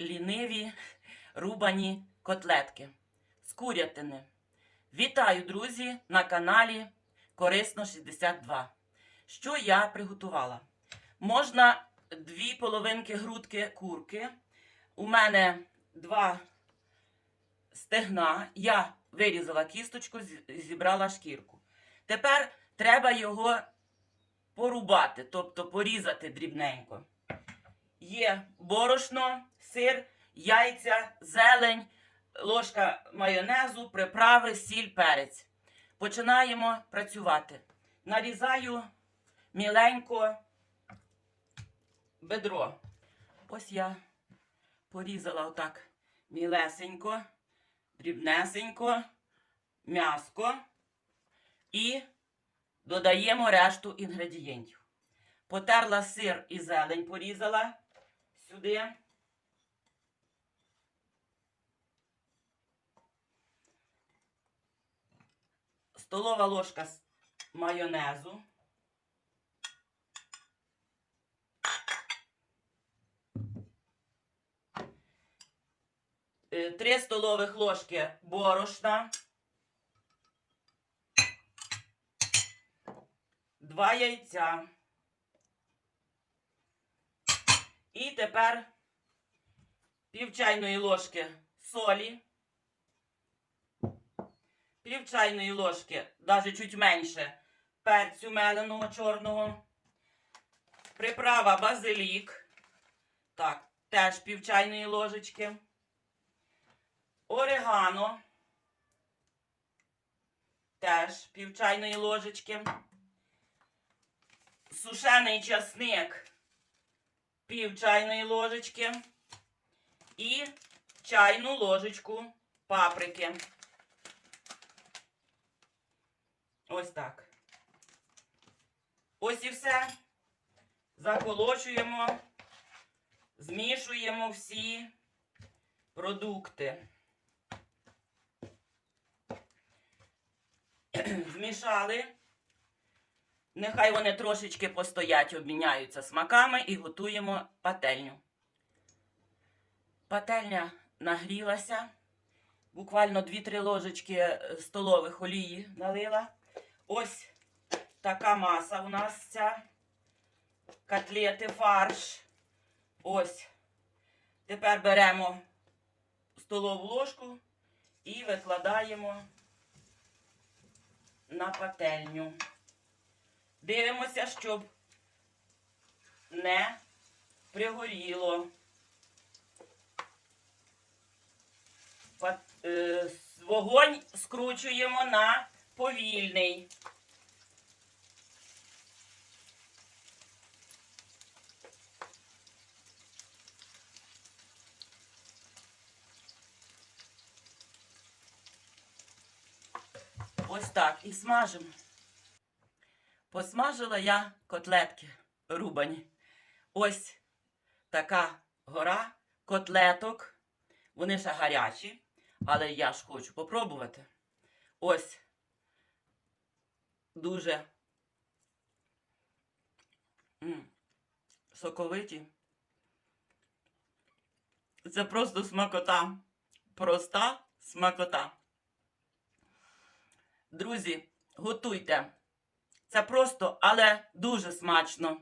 ліниві рубані котлетки з курятини. Вітаю, друзі, на каналі Корисно 62. Що я приготувала? Можна дві половинки грудки курки. У мене два стегна. Я вирізала кісточку, зібрала шкірку. Тепер треба його порубати, тобто порізати дрібненько. Є борошно, сир, яйця, зелень, ложка майонезу, приправи, сіль, перець. Починаємо працювати. Нарізаю міленько бедро. Ось я порізала отак мілесенько, дрібнесенько, м'яско і додаємо решту інгредієнтів. Потерла сир і зелень, порізала сюди. Столова ложка майонезу. Е, Три столових ложки борошна. Два яйця. І тепер пів чайної ложки солі, пів чайної ложки, навіть чуть менше, перцю меленого чорного, приправа базилік, так, теж пів чайної ложечки, орегано, теж пів чайної ложечки, сушений часник пів чайної ложечки і чайну ложечку паприки. Ось так. Ось і все. Заколочуємо, змішуємо всі продукти. Змішали. Нехай вони трошечки постоять, обміняються смаками і готуємо пательню. Пательня нагрілася. Буквально 2-3 ложечки е, столових олії налила. Ось така маса у нас ця. Котлети, фарш. Ось. Тепер беремо столову ложку і викладаємо на пательню. Дивимося, щоб не пригоріло. Е, Вогонь скручуємо на повільний. Ось так. І смажимо. Посмажила я котлетки рубані. Ось така гора котлеток. Вони ще гарячі, але я ж хочу попробувати. Ось дуже соковиті. Це просто смакота. Проста смакота. Друзі, готуйте. Це просто, але дуже смачно.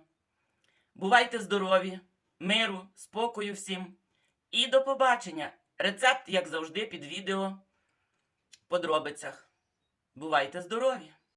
Бувайте здорові, миру, спокою всім. І до побачення. Рецепт, як завжди, під відео в подробицях. Бувайте здорові!